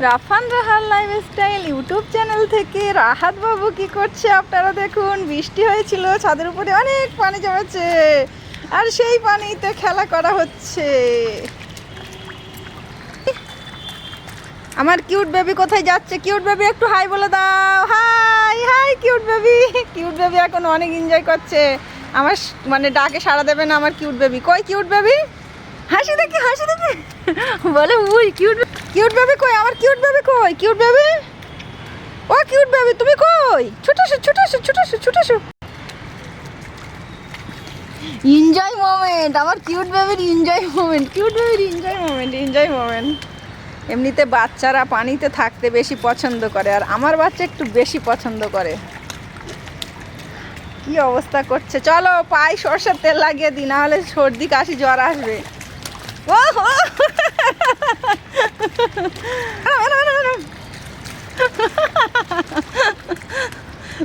রাফান রাহার lifestyle YouTube channel থেকে রাহাত বাবু কি করছে আপনারা দেখুন। বৃষ্টি হয়েছিল, ছাদের উপরে অনেক পানি জমেছে, আর সেই পানিতে খেলা করা হচ্ছে। আমার কিউট বেবি কোথায় যাচ্ছে? কিউট বেবি একটু হাই বলে দাও। Hi hi cute baby cute baby এখন অনেক এনজয় করছে। আমার মানে ডাকে সাড়া দেবে না আমার কিউট বেবি কই কিউট বেবি হাসি দেখি হাসি দেখি। বলে, উই কিউট কিউট বেবি কই? আমার কিউট বেবি কই? কিউট বেবি ও কিউট বেবি তুমি কই? ছোট এসো ছোট এসো ছোট এসো ছোট এসো এনজয় মোমেন্ট আমার কিউট বেবির এনজয় মোমেন্ট কিউট বেবির এনজয় মোমেন্ট এনজয় মোমেন্ট এমনিতে বাচ্চারা পানিতে থাকতে বেশি পছন্দ করে, আর আমার বাচ্চা একটু বেশি পছন্দ করে। কি অবস্থা করছে? চলো, পায়ে সর্ষের তেল লাগিয়ে দিই, নাহলে সর্দি, কাশি, জ্বর আসবে।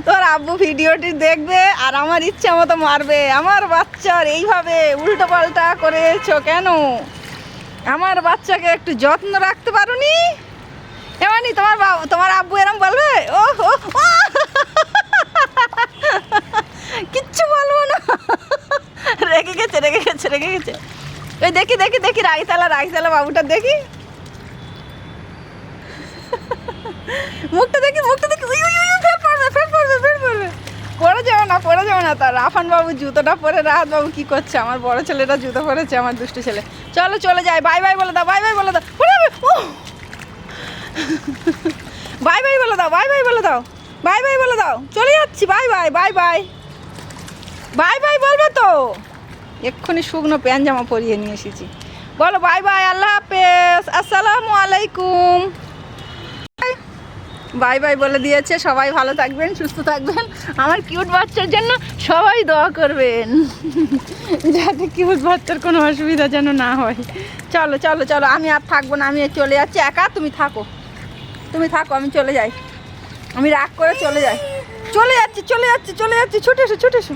তোর আব্বু ভিডিওটি দেখবে আর আমার ইচ্ছা মতো মারবে। আমার বাচ্চার এইভাবে উল্টো পাল্টা করেছ কেন? আমার বাচ্চাকে একটু যত্ন রাখতে পারোনি? এমনি, তোমার বাবু তোমার আব্বু এরম বলবে? ও হো! কিচ্ছু বলব না। রেগে গেছে রেগে গেছে রেগে গেছে। ওই দেখি দেখি দেখি রাইতালা রাইতালা বাবুটা দেখি। মুখটা দেখি মুখটা দেখি। উই, উই, উই, পড়বে ফের পড়বে ফের পড়বে। পড়ে যাবে না পড়ে যাবে না তার। রাফান বাবু জুতোটা পরে রাহাত বাবু কি করছে? আমার বড় ছেলেটা জুতো পরেছে আমার দুষ্টু ছেলে। চলো চলে যাই। বাই বাই বলে দাও বাই বাই বলে দাও! বাই বাই বলে দাও বাই বাই বলে দাও। বাই বাই বলে দাও। চলে যাচ্ছি। Bye bye bye bye. Bye bye বলবে তো। এক্ষুনি শুকনো প্যান জামা পরিয়ে নিয়ে এসেছি। বলো বাই বাই আল্লাহ হাফেজ। আসসালামু আলাইকুম। বাই বাই বলে দিয়েছে, সবাই ভালো থাকবেন, সুস্থ থাকবেন। আমার কিউট বাচ্চার জন্য সবাই দোয়া করবেন। যাতে কিউট বাচ্চার কোনো অসুবিধা যেন না হয়। চলো চলো চলো, আমি আর থাকব না, আমি চলে যাচ্ছি। একা তুমি থাকো। তুমি থাকো, আমি চলে যাই। আমি রাগ করে চলে যাই। চলে যাচ্ছি চলে যাচ্ছি চলে যাচ্ছি। ছুটে এসো ছুটে এসো।